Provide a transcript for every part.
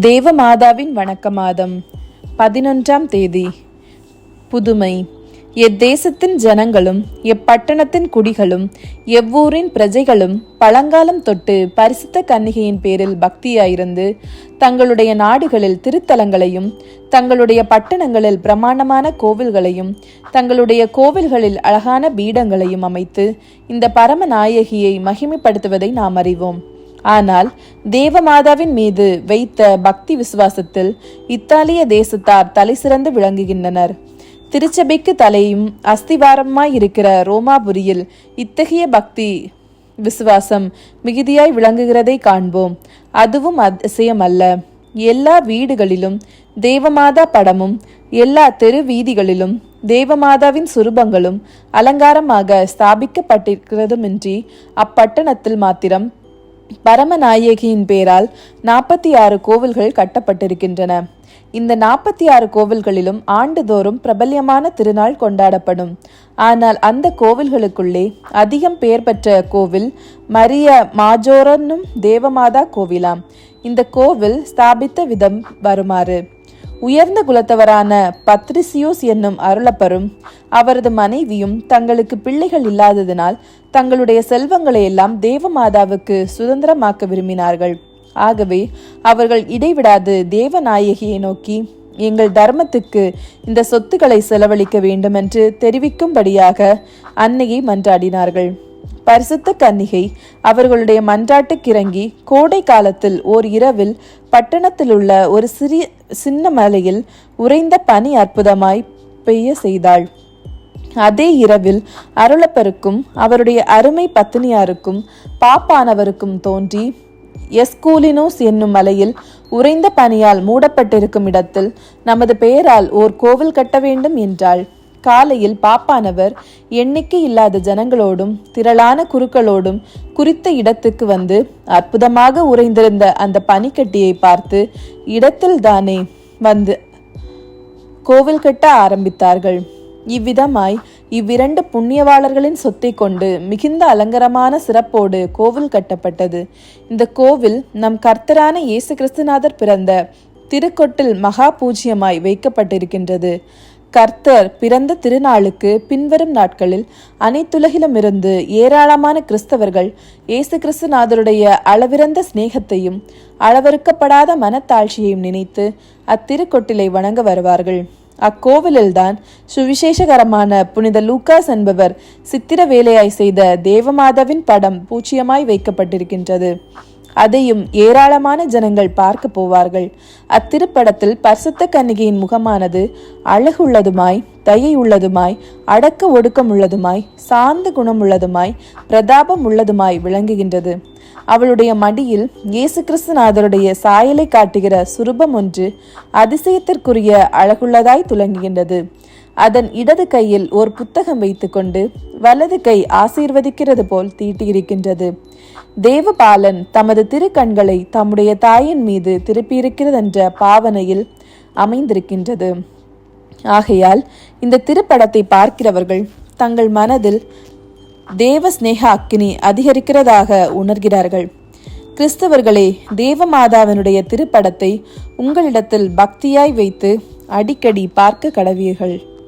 தேவமாதாவின் வணக்க மாதம் பதினொன்றாம் தேதி. புதுமை. எத்தேசத்தின் ஜனங்களும் எப்பட்டணத்தின் குடிகளும் எவ்வூரின் பிரஜைகளும் பழங்காலம் தொட்டு பரிசுத்த கன்னிகையின் பேரில் பக்தியாயிருந்து தங்களுடைய நாடுகளில் திருத்தலங்களையும் தங்களுடைய பட்டணங்களில் பிரமாண்டமான கோவில்களையும் தங்களுடைய கோவில்களில் அழகான பீடங்களையும் அமைத்து இந்த பரமநாயகியை மகிமைப்படுத்துவதை நாம் அறிவோம். ஆனால் தேவமாதாவின் மீது வைத்த பக்தி விசுவாசத்தில் இத்தாலிய தேசத்தார் தலைசிறந்து விளங்குகின்றனர். திருச்சபைக்கு தலையும் அஸ்திவாரமாய் இருக்கிற ரோமாபுரியில் இத்தகைய பக்தி விசுவாசம் மிகுதியாய் விளங்குகிறதை காண்போம். அதுவும் அதிசயமல்ல. எல்லா வீடுகளிலும் தேவமாதா படமும் எல்லா தெரு வீதிகளிலும் தேவமாதாவின் சுரூபங்களும் அலங்காரமாக ஸ்தாபிக்கப்பட்டிருக்கிறதுமின்றி அப்பட்டணத்தில் மாத்திரம் பரமநாயகியின் பெயரால் நாற்பத்தி ஆறு கோவில்கள் கட்டப்பட்டிருக்கின்றன. இந்த நாற்பத்தி ஆறு கோவில்களிலும் ஆண்டுதோறும் பிரபல்யமான திருநாள் கொண்டாடப்படும். ஆனால் அந்த கோவில்களுக்குள்ளே அதிகம் பெயர் பெற்ற கோவில் மரிய மாஜோரனும் தேவமாதா கோவிலாம். இந்த கோவில் ஸ்தாபித்த விதம் வருமாறு. உயர்ந்த குலத்தவரான பத்ரிசியோஸ் என்னும் அருளப்பரும் அவரது மனைவியும் தங்களுக்கு பிள்ளைகள் இல்லாததினால் தங்களுடைய செல்வங்களை எல்லாம் தேவமாதாவுக்கு சுதந்திரமாக்க விரும்பினார்கள். ஆகவே அவர்கள் இடைவிடாது தேவநாயகியை நோக்கி எங்கள் தர்மத்துக்கு இந்த சொத்துக்களை செலவழிக்க வேண்டுமென்று தெரிவிக்கும்படியாக அன்னையை மன்றாடினார்கள். பரிசுத்த கன்னிகை அவர்களுடைய மன்றாட்டுக்கிறங்கி கோடை காலத்தில் ஓர் இரவில் பட்டணத்தில் உள்ள ஒரு சிறிய சின்ன மலையில் உறைந்த பனி அற்புதமாய் பெய்ய செய்தாள். அதே இரவில் அருளப்பருக்கும் அவருடைய அருமை பத்தினியாருக்கும் பாப்பானவருக்கும் தோன்றி எஸ்கூலினோஸ் என்னும் மலையில் உறைந்த பனியால் மூடப்பட்டிருக்கும் இடத்தில் நமது பெயரால் ஓர் கோவில் கட்ட வேண்டும் என்றாள். காலையில் பாப்பானவர் எண்ணிக்கை இல்லாத ஜனங்களோடும் திரளான குருக்களோடும் குறித்த இடத்துக்கு வந்து அற்புதமாக உறைந்திருந்த அந்த பனிக்கட்டியை பார்த்து இடத்தில் தானே வந்து கோவில் கட்ட ஆரம்பித்தார்கள். இவ்விதமாய் இவ்விரண்டு புண்ணியவாளர்களின் சொத்தை கொண்டு மிகுந்த அலங்கரமான சிறப்போடு கோவில் கட்டப்பட்டது. இந்த கோவில் நம் கர்த்தரான இயேசு கிறிஸ்துநாதர் பிறந்த திருக்கொட்டில் மகா பூஜ்யமாய் வைக்கப்பட்டிருக்கின்றது. கர்த்தர் பிறந்த திருநாளுக்கு பின்வரும் நாட்களில் அனைத்துலகிலுமிருந்து ஏராளமான கிறிஸ்தவர்கள் இயேசு கிறிஸ்துநாதருடைய அளவிறந்த சிநேகத்தையும் அளவறுக்கப்படாத மனத்தாழ்ச்சியையும் நினைத்து அத்திருக்கொட்டிலை வணங்க வருவார்கள். அக்கோவிலில்தான் சுவிசேஷகரமான புனித லூக்காஸ் என்பவர் சித்திர வேலையாய் செய்த தேவமாதாவின் படம் பூச்சியமாய் வைக்கப்பட்டிருக்கின்றது. அதையும் ஏராளமான ஜனங்கள் பார்க்க போவார்கள். அத்திருப்படத்தில் பரிசுத்த கன்னிகையின் முகமானது அழகுள்ளதுமாய் தயை உள்ளதுமாய் அடக்க ஒடுக்கம் உள்ளதுமாய் சாந்த குணமுள்ளதுமாய் பிரதாபம் உள்ளதுமாய் விளங்குகின்றது. அவளுடைய மடியில் இயேசு கிறிஸ்துநாதருடைய சாயலை காட்டுகிற சுரூபம் ஒன்று அதிசயத்திற்குரிய அழகுள்ளதாய் துலங்குகின்றது. அதன் இடது கையில் ஒரு புத்தகம் வைத்துக்கொண்டு வலது கை ஆசீர்வதிக்கிறது போல் தீட்டியிருக்கின்றது. தேவபாலன் தமது திருக்கண்களை தம்முடைய தாயின் மீது திருப்பியிருக்கிறதென்ற பாவனையில் அமைந்திருக்கின்றது. ஆகையால் இந்த திருப்படத்தை பார்க்கிறவர்கள் தங்கள் மனதில் தேவ ஸ்நேக அக்கினி அதிகரிக்கிறதாக உணர்கிறார்கள். கிறிஸ்தவர்களே தேவமாதாவினுடைய திருப்படத்தை உங்களிடத்தில் பக்தியாய் வைத்து அடிக்கடி பார்க்க கடவீர்கள்.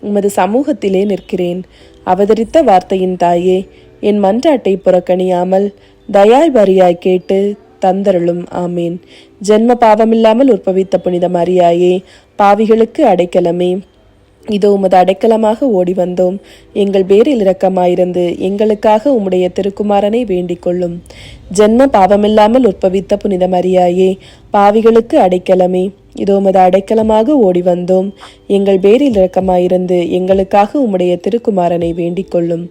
உமது சமூகத்திலே நிற்கிறேன். அவதரித்த வார்த்தையின் தாயே என் மன்றாட்டை புறக்கணியாமல் தயாய் வரியாய் கேட்டு தந்தருளும். ஆமேன். ஜென்ம பாவமில்லாமல் உற்பவித்த புனித மரியாயே பாவிகளுக்கு அடைக்கலமே. இதோ உமது அடைக்கலமாக ஓடி வந்தோம். எங்கள் பேரில் இரக்கமாயிருந்து எங்களுக்காக உம்முடைய திருக்குமாரனை வேண்டிக் கொள்ளும். ஜென்ம பாவமில்லாமல் உற்பவித்த புனித மரியாயே பாவிகளுக்கு அடைக்கலமே. இதோ உமது அடைக்கலமாக ஓடி வந்தோம் எங்கள் பேரில் இரக்கமாயிருந்து எங்களுக்காக உம்முடைய திருக்குமாரனை வேண்டிக் கொள்ளும்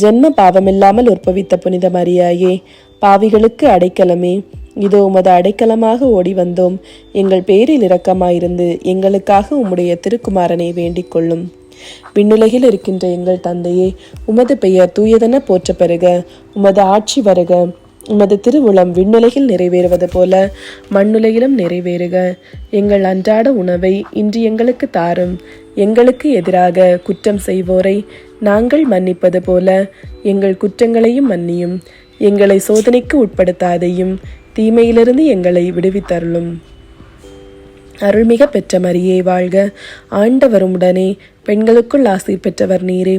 ஜென்ம பாவமில்லாமல் உற்பவித்த புனித மரியாயே பாவிகளுக்கு அடைக்கலமே. இதோ உமது அடைக்கலமாக ஓடி வந்தோம் எங்கள் பேரில் இரக்கமாயிருந்து எங்களுக்காக உம்முடைய திருக்குமாரனை வேண்டிக் கொள்ளும் விண்ணுலகில் இருக்கின்ற எங்கள் தந்தையே உமது பெயர் தூயதென போற்ற பெறுக உமது ஆட்சி வருக. உமது திருவுளம் விண்ணுலகில் நிறைவேறுவது போல மண்ணுலகிலும் நிறைவேறுக. எங்கள் அன்றாட உணவை இன்று எங்களுக்கு தாரும். எங்களுக்கு எதிராக குற்றம் செய்வோரை நாங்கள் மன்னிப்பது போல எங்கள் குற்றங்களையும் மன்னியும். எங்களை சோதனைக்கு உட்படுத்தாதையும் தீமையிலிருந்து எங்களை விடுவித்தருளும். அருள்மிக பெற்ற மரியே வாழ்க. ஆண்டவரும் உடனே பெண்களுக்குள் ஆசை பெற்றவர் நீரே.